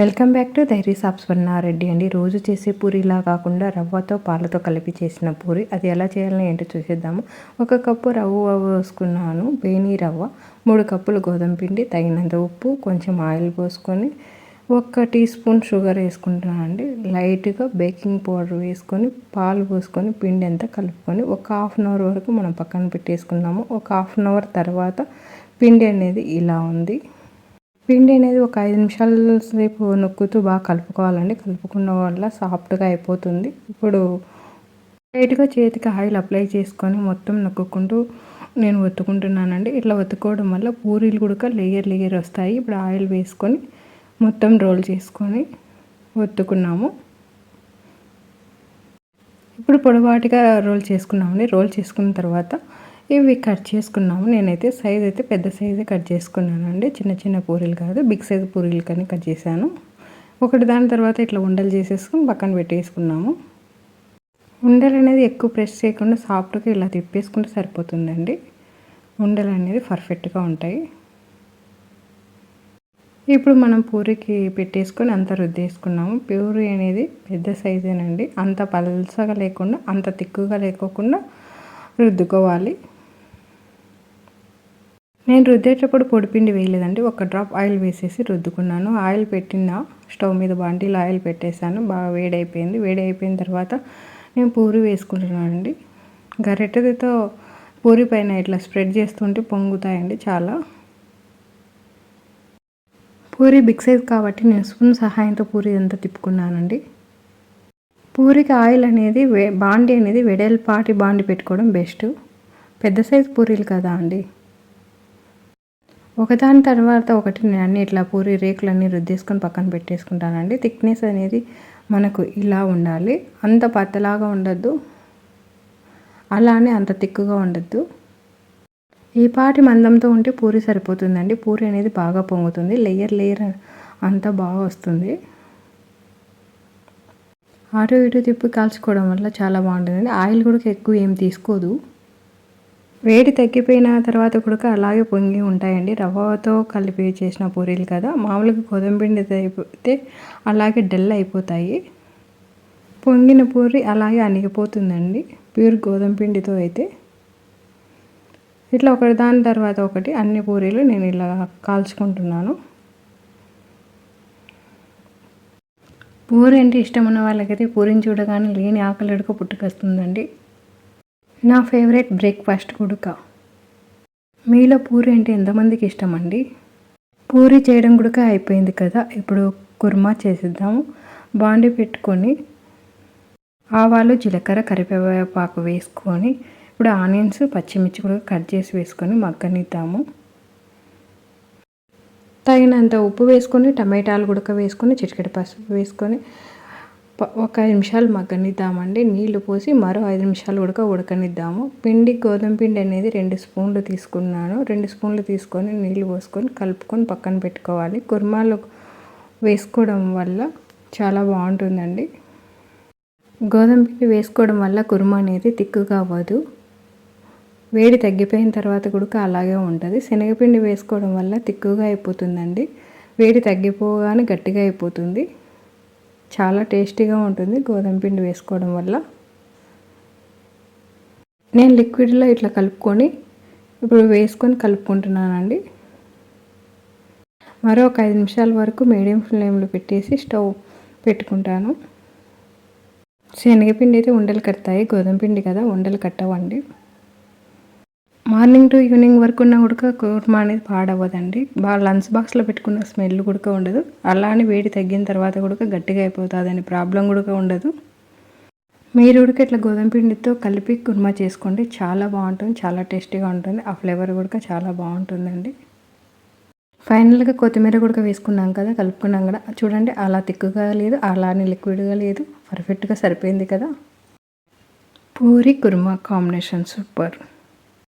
Welcome back to డైరీ సాప్స్ స్వర్ణారెడ్డి అండి. రోజు చేసే పూరిలా కాకుండా రవ్వతో పాలతో కలిపి చేసిన పూరి. అది ఎలా చేయాలని ఏంటో చూసేద్దాము. ఒక కప్పు రవ్వ పోసుకున్నాను బేనీ రవ్వ మూడు కప్పులు గోధుమ పిండి తగినంత ఉప్పు కొంచెం ఆయిల్ పోసుకొని ఒక టీ స్పూన్ షుగర్ వేసుకుంటున్నాను అండి. లైట్గా బేకింగ్ పౌడర్ వేసుకొని పాలు పోసుకొని పిండి అంతా కలుపుకొని ఒక హాఫ్ అన్ అవర్ వరకు మనం పక్కన పెట్టేసుకున్నాము ఒక హాఫ్ అన్ అవర్ తర్వాత పిండి అనేది ఇలా ఉంది. పిండి అనేది ఒక ఐదు నిమిషాల సేపు నొక్కుతూ బాగా కలుపుకోవాలండి. కలుపుకున్న వల్ల సాఫ్ట్గా అయిపోతుంది. ఇప్పుడు లైట్గా చేతికి ఆయిల్ అప్లై చేసుకొని మొత్తం నొక్కుంటూ నేను ఒత్తుకుంటున్నానండి. ఇట్లా ఒత్తుకోవడం వల్ల పూరీలు కూడా లేయర్ లేయర్ వస్తాయి. ఇప్పుడు ఆయిల్ వేసుకొని మొత్తం రోల్ చేసుకొని ఒత్తుకున్నాము. ఇప్పుడు పొడవాటిగా రోల్ చేసుకున్నామండి. రోల్ చేసుకున్న తర్వాత ఇవి కట్ చేసుకున్నాము. నేనైతే సైజ్ అయితే పెద్ద సైజే కట్ చేసుకున్నానండి. చిన్న చిన్న పూరీలు కాదు బిగ్ సైజ్ పూరీలు కానీ కట్ చేశాను. ఒకటి దాని తర్వాత ఇట్లా ఉండలు చేసేసుకుని పక్కన పెట్టేసుకున్నాము. ఉండలు అనేది ఎక్కువ ప్రెస్ చేయకుండా సాఫ్ట్గా ఇలా తిప్పేసుకుంటే సరిపోతుందండి. ఉండలు అనేది పర్ఫెక్ట్గా ఉంటాయి. ఇప్పుడు మనం పూరికి పెట్టేసుకొని అంత రుద్దేసుకున్నాము. ప్యూరీ అనేది పెద్ద సైజేనండి అంత పలసగా లేకుండా అంత తిక్కుగా లేకోకుండా రుద్దుకోవాలి. నేను రుద్దేటప్పుడు పొడిపిండి వేయలేదండి. ఒక డ్రాప్ ఆయిల్ వేసేసి రుద్దుకున్నాను. ఆయిల్ పెట్టిన స్టవ్ మీద బాండీలు ఆయిల్ పెట్టేశాను. బాగా వేడైపోయింది. వేడి అయిపోయిన తర్వాత నేను పూరి వేసుకుంటున్నానండి. గరిటెతో పూరి పైన ఇట్లా స్ప్రెడ్ చేస్తుంటే పొంగుతాయండి చాలా. పూరి బిగ్ సైజ్ కాబట్టి నేను స్పూన్ సహాయంతో పూరి అంతా తిప్పుకున్నానండి. పూరికి ఆయిల్ అనేది వే బాండి అనేది వెడల్పాటి బాండి పెట్టుకోవడం బెస్ట్. పెద్ద సైజ్ పూరీలు కదా అండి. ఒకదాని తర్వాత ఒకటి నేను అన్ని ఇట్లా పూరి రేకులన్నీ రుద్దేసుకొని పక్కన పెట్టేసుకుంటానండి. థిక్నెస్ అనేది మనకు ఇలా ఉండాలి. అంత పత్తలాగా ఉండద్దు. అలానే అంత తిక్కుగా ఉండద్దు. ఈ పాటి మందంతో ఉంటే పూరి సరిపోతుందండి. పూరి అనేది బాగా పొంగుతుంది. లేయర్ లేయర్ అంతా బాగా వస్తుంది. అటు ఇటు తిప్పి కాల్చుకోవడం వల్ల చాలా బాగుంటుందండి. ఆయిల్ కూడా ఎక్కువ ఏం తీసుకోదు. వేడి తగ్గిపోయిన తర్వాత కూడా అలాగే పొంగి ఉంటాయండి. రవ్వతో కలిపి చేసిన పూరీలు కదా. మామూలుగా గోధుమ పిండి అయిపోతే అలాగే డల్ అయిపోతాయి. పొంగిన పూరి అలాగే అణిగిపోతుందండి. ప్యూర్ గోధుమ పిండితో అయితే. ఇట్లా ఒకటి దాని తర్వాత ఒకటి అన్ని పూరీలు నేను ఇలా కాల్చుకుంటున్నాను. పూరి అంటే ఇష్టం ఉన్న వాళ్ళకైతే పూరిని చూడగానే లేని ఆకలి ఎడుక పుట్టుకొస్తుందండి. నా ఫేవరెట్ బ్రేక్ఫాస్ట్ గుడక మీలో పూరి అంటే ఎంతమందికి ఇష్టం అండి పూరి చేయడం కూడా అయిపోయింది కదా ఇప్పుడు కుర్మా చేసిద్దాము. బాండి పెట్టుకొని ఆవాలు జీలకర్ర కరివేపాకు వేసుకొని ఇప్పుడు ఆనియన్స్ పచ్చిమిర్చి కూడా కట్ చేసి వేసుకొని మగ్గనిద్దాము. తగినంత ఉప్పు వేసుకొని టమాటాలు గుడక వేసుకొని చిటికెడ పసుపు వేసుకొని ఒక ఐదు నిమిషాలు మగ్గనిద్దామండి. నీళ్ళు పోసి మరో ఐదు నిమిషాలు ఉడక ఉడకనిద్దాము. పిండి గోధుమ పిండి అనేది రెండు స్పూన్లు తీసుకున్నాను. రెండు స్పూన్లు తీసుకొని నీళ్ళు పోసుకొని కలుపుకొని పక్కన పెట్టుకోవాలి. కుర్మాలు వేసుకోవడం వల్ల చాలా బాగుంటుందండి. గోధుమ పిండి వేసుకోవడం వల్ల కుర్మా అనేది తిక్కుగా అవ్వదు. వేడి తగ్గిపోయిన తర్వాత కూడా అలాగే ఉంటుంది. శనగపిండి వేసుకోవడం వల్ల తిక్కుగా అయిపోతుందండి. వేడి తగ్గిపోగానే గట్టిగా అయిపోతుంది. చాలా టేస్టీగా ఉంటుంది గోధుమ పిండి వేసుకోవడం వల్ల. నేను లిక్విడ్లో ఇట్లా కలుపుకొని ఇప్పుడు వేసుకొని కలుపుకుంటున్నానండి. మరో ఒక ఐదు నిమిషాల వరకు మీడియం ఫ్లేమ్లో పెట్టేసి స్టవ్ పెట్టుకుంటాను. శనగపిండి అయితే ఉండలు కడతాయి గోధుమ పిండి కదా ఉండలు కట్టవండి. మార్నింగ్ టు ఈవినింగ్ వరకు ఉన్న ఉడక కుర్మా అనేది పాడవదండి బాగా లంచ్ బాక్స్లో పెట్టుకున్న స్మెల్ కూడా ఉండదు. అలానే వేడి తగ్గిన తర్వాత కూడా గట్టిగా అయిపోతుంది అని ప్రాబ్లం కూడా ఉండదు. మీరు ఉడక ఇట్లా గోధుమ పిండితో కలిపి కుర్మా చేసుకోండి. చాలా బాగుంటుంది చాలా టేస్టీగా ఉంటుంది. ఆ ఫ్లేవర్ కూడా చాలా బాగుంటుందండి. ఫైనల్గా కొత్తిమీర కూడా వేసుకున్నాం కదా కలుపుకున్నాం కదా. చూడండి అలా తిక్కుగా లేదు అలానే లిక్విడ్గా లేదు. పర్ఫెక్ట్గా సరిపోయింది కదా. Puri kurma combination super.